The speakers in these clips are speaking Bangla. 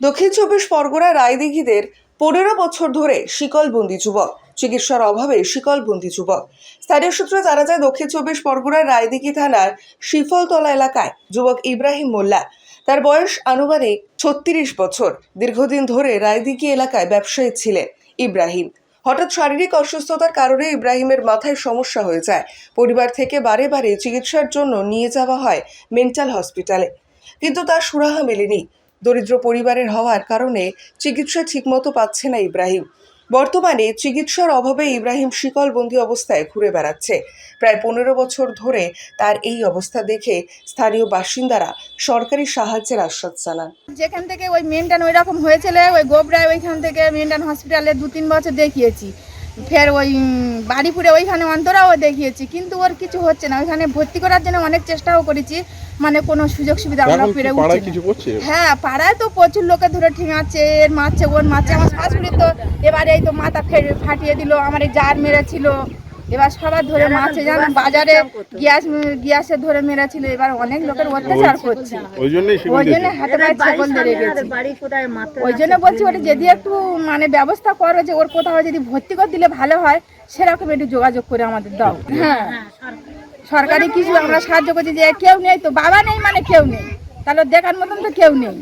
দক্ষিণ চব্বিশ পরগনা রায়দিঘিদের পনেরো বছর ধরে শিকলবন্দি যুবক। চিকিৎসার অভাবে শিকলবন্দি যুবক। স্থানীয় সূত্রে জানা যায়, দক্ষিণ চব্বিশ পরগনার রায়দিঘি থানার শিফলতলা এলাকায় যুবক ইব্রাহিম মোল্লা। তার বয়স আনুমানিক ছত্রিশ বছর। দীর্ঘদিন ধরে রায়দিঘি এলাকায় ব্যবসায়ী ছিলেন ইব্রাহিম। হঠাৎ শারীরিক অসুস্থতার কারণে ইব্রাহিমের মাথায় সমস্যা হয়ে যায়। পরিবার থেকে বারে বারে চিকিৎসার জন্য নিয়ে যাওয়া হয় মেন্টাল হসপিটালে। কিন্তু তার সুরাহা মেলেনি। দরিদ্র পরিবারের হওয়ার কারণে চিকিৎসা ঠিকমতো পাচ্ছে না ইব্রাহিম। বর্তমানে চিকিৎসার অভাবে ইব্রাহিম শিকলবন্দি অবস্থায় ঘুরে বেড়াচ্ছে। প্রায় পনেরো বছর ধরে তার এই অবস্থা দেখে স্থানীয় বাসিন্দারা সরকারি সাহায্যের আশ্বাস জানান। যেখান থেকে ওই মেনটান ওই রকম হয়েছিল, ওই গোবরায় ওইখান থেকে মেনটান হসপিটালে দু তিন বছর দেখিয়েছি। ফের ওই বাড়িপুরে ওইখানে অন্তরাও দেখিয়েছি কিন্তু ওর কিছু হচ্ছে না। ওইখানে ভর্তি করার জন্য অনেক চেষ্টাও করেছি মানে কোনো সুযোগ সুবিধা আমরা ফিরে পেরে উঠছি হ্যাঁ পাড়ায় তো প্রচুর লোকে ধরে ঠিঙাচ্ছে এর মারছে ওর মারছে। আমার শাশুড়ি তো এবারে এই তো মাথা ফাটিয়ে দিল আমার এই জার মেরেছিল। এবার সবার ধরে মারছে জানো বাজারে গ্যাস গ্যাসে ধরে মেরেছিল এবার অনেক লোকের অত্যাচার করছে। ওই জন্য হাতে পায়ে ছাগল ধরে গেছে। বাড়ি কোথায় মাত্র ওই জন্য বলছি ওটা যদি একটু মানে ব্যবস্থা করো যে ওর কোথাও যদি ভর্তি করে দিলে ভালো হয় সেরকম একটু যোগাযোগ করে আমাদের দাও। হ্যাঁ। সরকারি। কিছু আমরা সাহায্য করছি যে কেউ নেই তো বাবা নেই মানে কেউ নেই। তাহলে দেখার মতন তো কেউ নেই।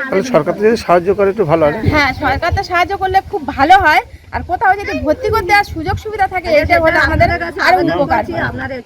তাহলে সরকার যদি সাহায্য করে একটু ভালো হয়। হ্যাঁ সরকার তো সাহায্য করলে খুব ভালো হয়। আর কোথাও যদি ভর্তি করতে দেওয়ার সুযোগ সুবিধা থাকে এটা হলে আমাদের আরও উপকার। আপনারা একটু